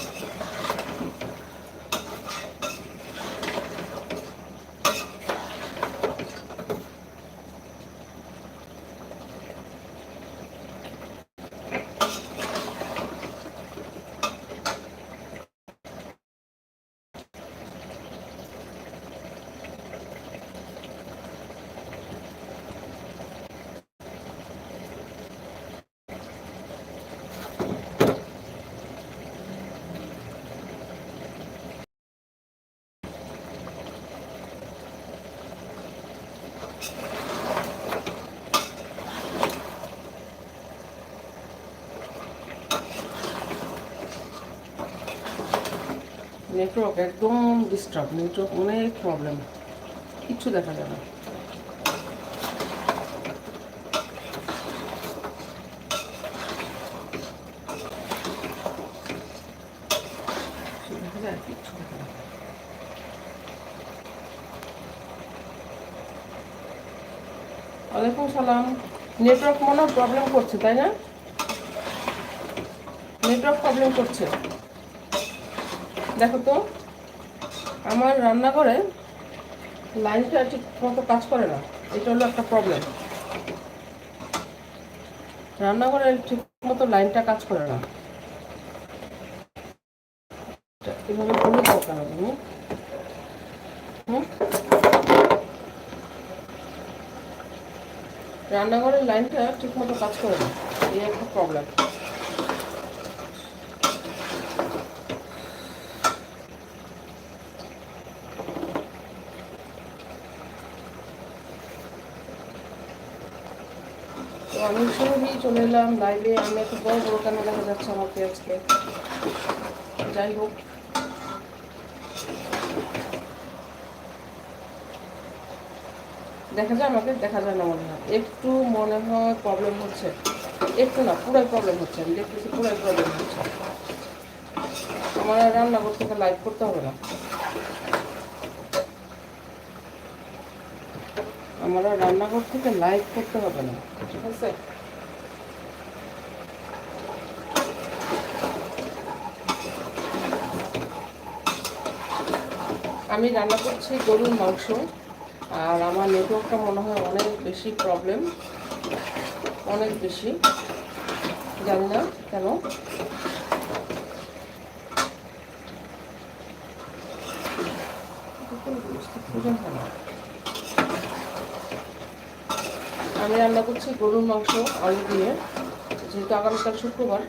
Gracias. Network একদম disturb network অনেক problem কিচ্ছু দেখা যাবে না। সালাম। নেটওয়ার্ক মনে প্রবলেম করছে, তাই না? নেটওয়ার্ক প্রবলেম করছে। দেখো তো, আমার রান্নাঘরে লাইনটা ঠিক মতো কাজ করে না। এটা হলো একটা প্রবলেম রান্নাঘরে ঠিক মতো লাইনটা কাজ করে না। এভাবে কেন তুমি? হুম? রান্নাঘরের লাইনটা ঠিক মতো কাজ করে না। এই একটা প্রবলেম তো আমি সঙ্গেই চলে এলাম লাইভে আমি একটু বড় বড় কেন দেখা যাচ্ছে আমাকে আজকে যাই হোক। দেখা যায় আমাকে, দেখা যায় না মনে হয়। একটু মনে হয় প্রবলেম হচ্ছে। একটু না, পুরাই প্রবলেম হচ্ছে। আমি দেখতেছি পুরাই প্রবলেম হচ্ছে। আমার রান্নাঘর থেকে লাইভ করতে হবে না। আমার রান্নাঘর থেকে লাইভ করতে হবে না। ঠিক আছে? আমি রান্না করছি গরুর মাংস। আর আমার নেটওয়ার্কটা মনে হয় অনেক বেশি প্রবলেম অনেক বেশি। জানি না কেন? আমি রান্না করছি গরুর মাংস, আলু দিয়ে, যেহেতু আগামীকাল শুক্রবার।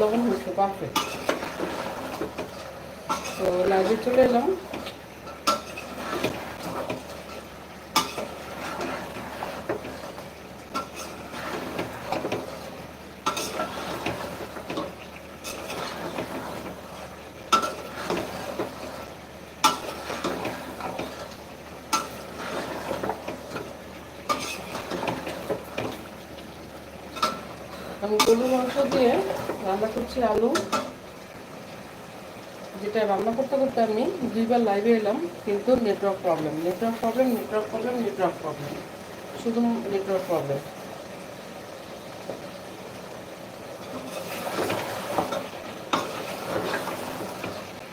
লবণ হয়েছে পারফেক্ট তো লাইভে চলে এলাম। আমি গরুর মাংস দিয়ে রান্না করছি আলু। যেটা রান্না করতে করতে আমি দুইবার লাইভে এলাম, কিন্তু network problem network problem network problem network problem শুধু নেটওয়ার্ক প্রবলেম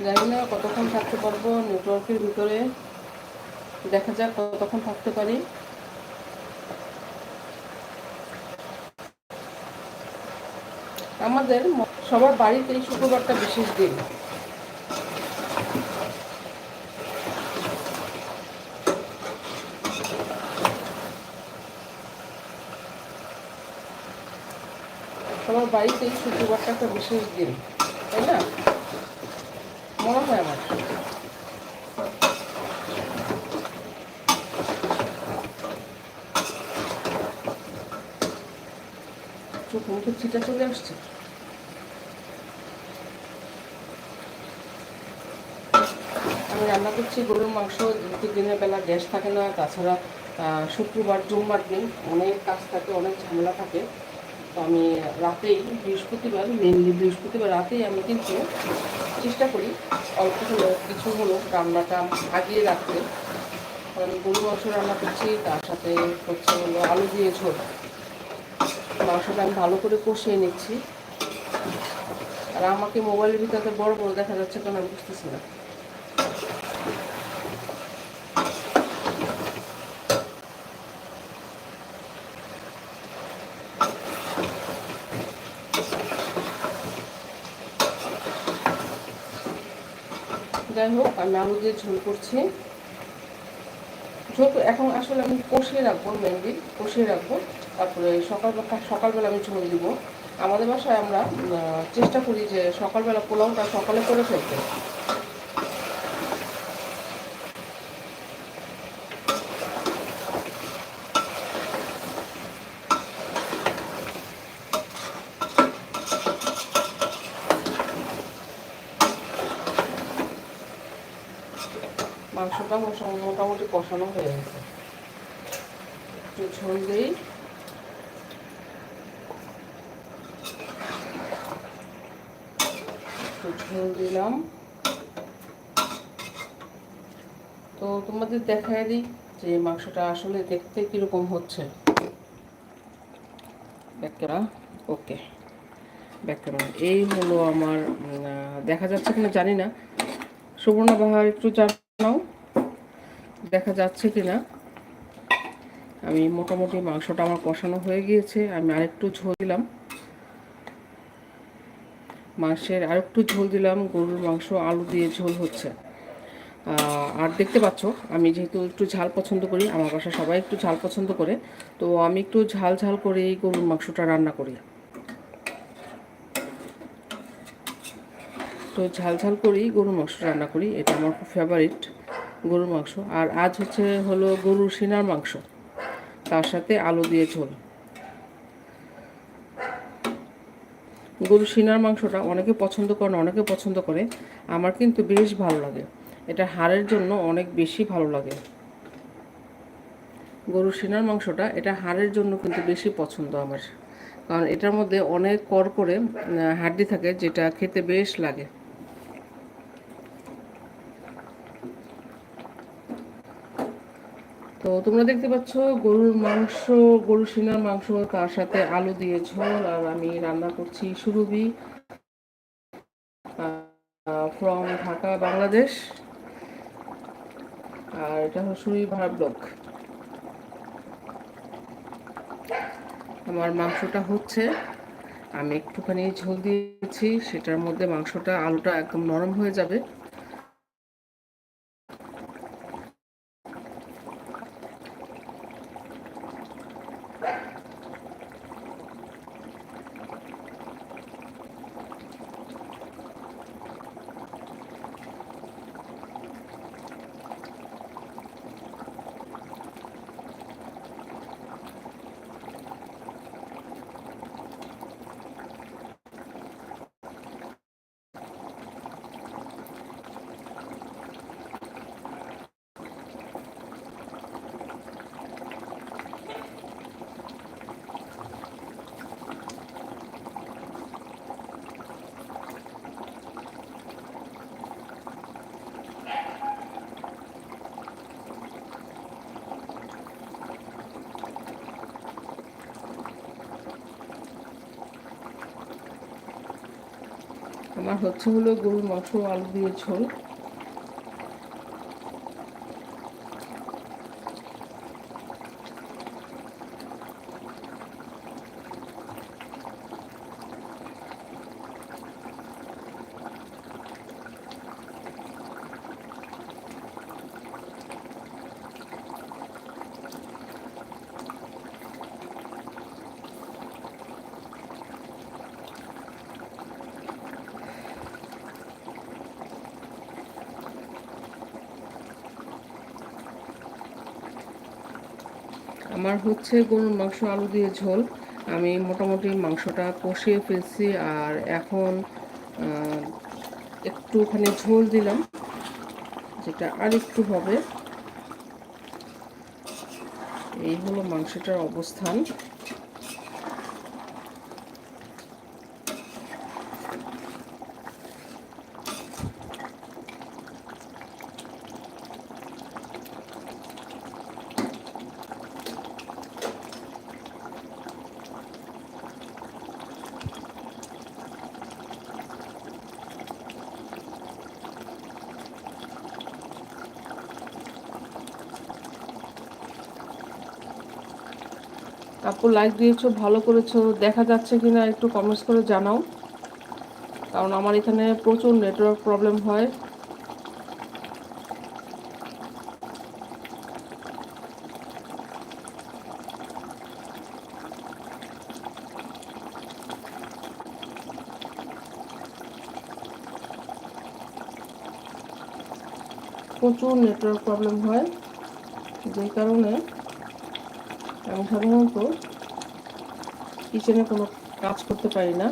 জানি না কতক্ষণ থাকতে পারব নেটওয়ার্কের ভিতরে, দেখা যাক কতক্ষণ থাকতে পারি। আমাদের সবার বাড়িতে এই শুক্রবারটা বিশেষ দিন। বাড়িতে এই শুক্রবারটা একটা বিশেষ দিন তাই না? মনে হয় আমার। চোখ মুখে ছিটা চলে আসছে। আমি রান্না করছি গরুর মাংস দিনের বেলা গ্যাস থাকে না, তাছাড়া শুক্রবার জুম্মার দিন অনেক কাজ থাকে, অনেক ঝামেলা থাকে। আমি রাতেই, বৃহস্পতিবার মেনলি বৃহস্পতিবার রাতেই আমি কিন্তু চেষ্টা করি অল্প হলো কিছু হলো রান্নাটা আগিয়ে রাখতে। কারণ গরু মাংস রান্না করছি, তার সাথে হচ্ছে হলো আলু দিয়ে ঝোল। মাংসটা আমি ভালো করে কষিয়ে নিচ্ছি। আর আমাকে মোবাইলের ভিতরে বড় বড় দেখা যাচ্ছে কেন আমি বুঝতেছি না। যাই হোক আমি আলু দিয়ে ঝোল করছি। ঝোল এখন আসলে আমি কষিয়ে রাখব মেনলি কষিয়ে রাখব। তারপরে সকালবেলা সকালবেলা আমি ঝোল দিব। আমাদের বাসায় আমরা চেষ্টা করি যে সকালবেলা পোলাওটা সকালে করে ফেলতে। মাংসটা মোটামুটি কষানো হয়ে গেছে। একটু ঝোল দিই। একটু ঝোল দিলাম। তো তোমাদের দেখায় দিই যে মাংসটা আসলে দেখতে কীরকম হচ্ছে। ব্যাকরা ওকে ব্যাকেরা এই হলো আমার দেখা যাচ্ছে কিনা জানি না। সুবর্ণা বাহার একটু জানাও দেখা যাচ্ছে কিনা? আমি মোটামুটি মাংসটা আমার কষানো হয়ে গিয়েছে। আমি আরেকটু ঝোল দিলাম। মাংসের আরেকটু ঝোল দিলাম। গরুর মাংস, আলু দিয়ে ঝোল হচ্ছে। আর দেখতে পাচ্ছ, আমি যেহেতু একটু ঝাল পছন্দ করি, আমার বাসা সবাই একটু ঝাল পছন্দ করে, তো আমি একটু ঝাল ঝাল করে এই গরুর মাংসটা রান্না করি। তো ঝাল ঝাল করেই গরুর মাংস রান্না করি, এটা আমার খুব ফেভারিট গরুর মাংস। আর আজ হচ্ছে হলো গরুর সিনার মাংস। তার সাথে আলু দিয়ে ঝোল। গরুর সিনার মাংসটা অনেকে পছন্দ করে অনেকে পছন্দ করে। আমার কিন্তু বেশ ভালো লাগে। এটা হাড়ের জন্য অনেক বেশি ভালো লাগে। গরুর সিনার মাংসটা এটা হাড়ের জন্য কিন্তু বেশি পছন্দ আমার। কারণ এটার মধ্যে অনেক কর করে হাড্ডি থাকে, যেটা খেতে বেশ লাগে। তো তোমরা দেখতে পাচ্ছ গরুর মাংস, গরুর সিনার মাংস তার সাথে আলু দিয়ে ঝোল, আর আমি রান্না করছি সুরভি ফ্রম ঢাকা, বাংলাদেশ। আর এটা হলো সুরভি ভাড়া ব্লক আমার মাংসটা হচ্ছে, আমি একটুখানি ঝোল দিয়েছি, সেটার মধ্যে মাংসটা, আলুটা একদম নরম হয়ে যাবে। আমার হচ্ছে হলো গরুর মাংস আলু দিয়ে ঝোল। আমার হচ্ছে গরুর মাংস, আলু দিয়ে ঝোল। আমি মোটামুটি মাংসটা কষিয়ে ফেলছি আর এখন একটুখানি ঝোল দিলাম, যেটা আর একটু হবে। এই হলো মাংসটার অবস্থান। আপু লাইক দিয়েছ, ভালো করেছ, দেখা যাচ্ছে কিনা একটু কমেন্টস করে জানাও। কারণ আমার এখানে প্রচুর নেটওয়ার্ক প্রবলেম হয়। প্রচুর নেটওয়ার্ক প্রবলেম হয়। যে কারণে আমি সাধারণত কিচেনে কোনো কাজ করতে পারি না।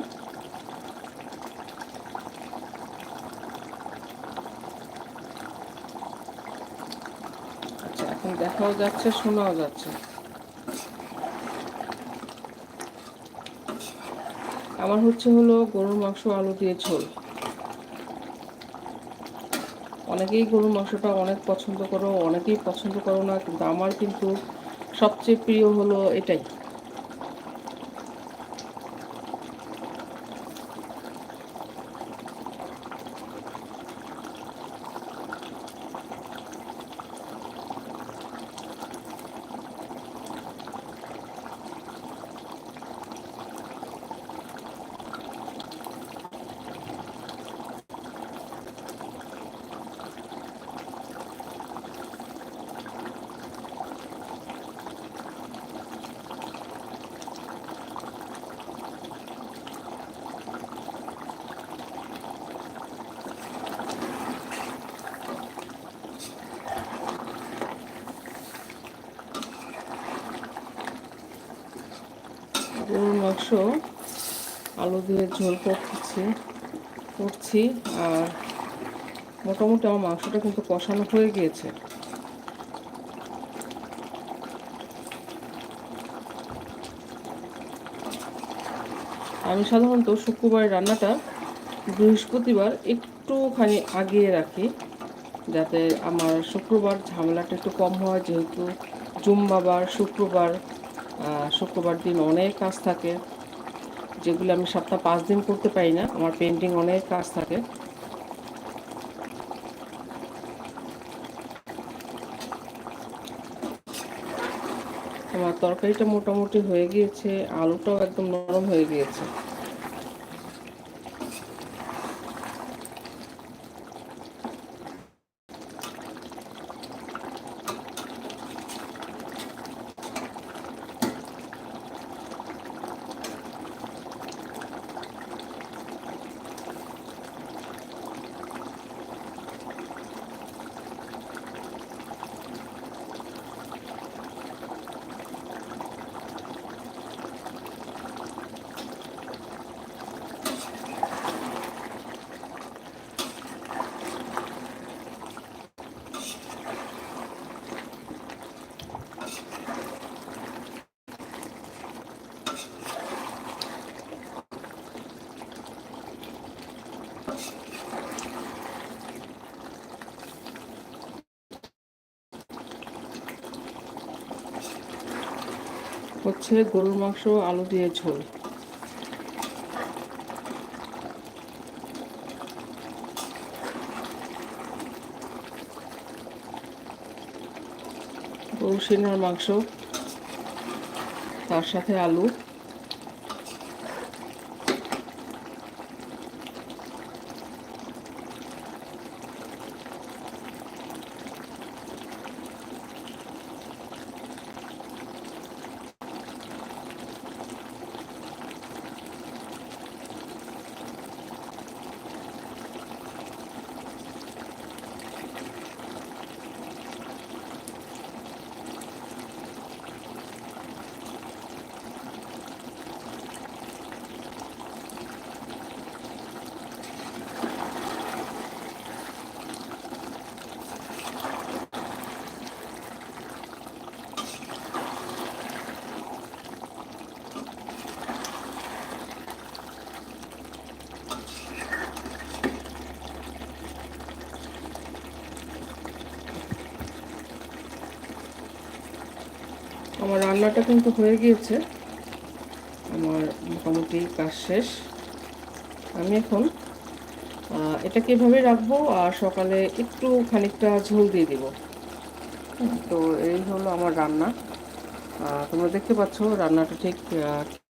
এখন দেখাও যাচ্ছে, শোনাও যাচ্ছে। আমার হচ্ছে হলো গরুর মাংস, আলু দিয়ে ঝোল। অনেকেই গরুর মাংসটা অনেক পছন্দ করো, অনেকেই পছন্দ করো না, কিন্তু আমার কিন্তু সবচেয়ে প্রিয় হলো এটাই গরুর মাংস আলু দিয়ে ঝোল করতেছি, করছি, আর মোটামুটি আমার মাংসটা কিন্তু কষানো হয়ে গিয়েছে। আমি সাধারণত শুক্রবারের রান্নাটা বৃহস্পতিবার একটুখানি আগিয়ে রাখি, যাতে আমার শুক্রবার ঝামেলাটা একটু কম হয়, যেহেতু জুম্বাবার শুক্রবার শুক্রবার দিন অনেক কাজ থাকে। যেগুলো আমি সপ্তাহ পাঁচ দিন করতে পারি না, আমার পেন্টিং অনেক কাজ থাকে। আমার তরকারিটা মোটামুটি হয়ে গিয়েছে, আলুটাও একদম নরম হয়ে গিয়েছে। হচ্ছে গরুর মাংস আলু দিয়ে ঝোল। গরু সিনার মাংস তার সাথে আলু। আমার রান্নাটা কিন্তু হয়ে গিয়েছে। আমার মোটামুটি কাজ শেষ। আমি এখন এটাকে এভাবে রাখব আর সকালে একটু খানিকটা ঝোল দিয়ে দিব। তো এই হলো আমার রান্না। তোমরা দেখতে পাচ্ছ রান্নাটা ঠিক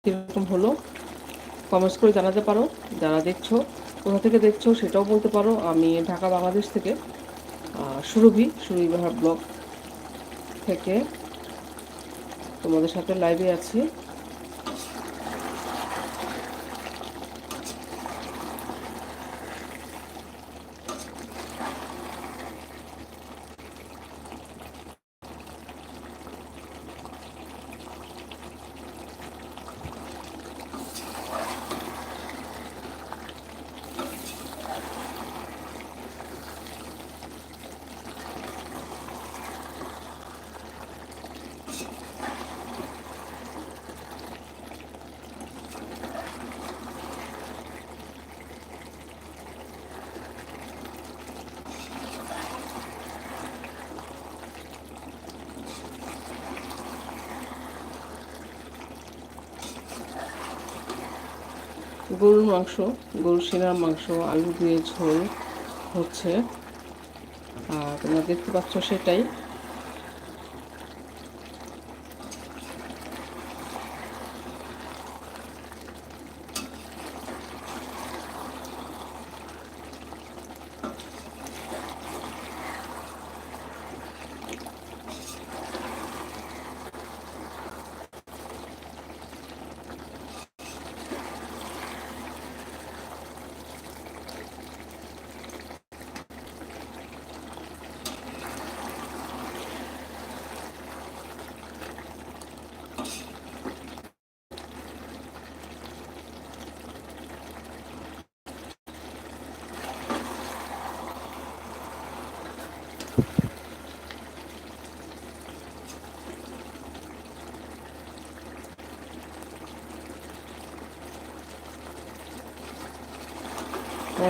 কীরকম হলো। কমেন্টস করে জানাতে পারো। যারা দেখছ, কোথা থেকে দেখছ সেটাও বলতে পারো। আমি ঢাকা বাংলাদেশ থেকে সুরভি সুরভি ব্লগ থেকে। তোমাদের সাথে লাইভে আছি। গরুর মাংস গরুর সিনার মাংস আলু দিয়ে ঝোল হচ্ছে। আর তোমরা দেখতে পাচ্ছ সেটাই।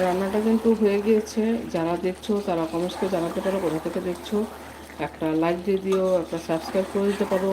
রান্নাটা কিন্তু হয়ে গিয়েছে। যারা দেখছ, তারা কমেন্টস করে জানাতে পারো, কোথা থেকে দেখছ। একটা লাইক দিয়ে দিও, একটা সাবস্ক্রাইব করে দিতে পারো।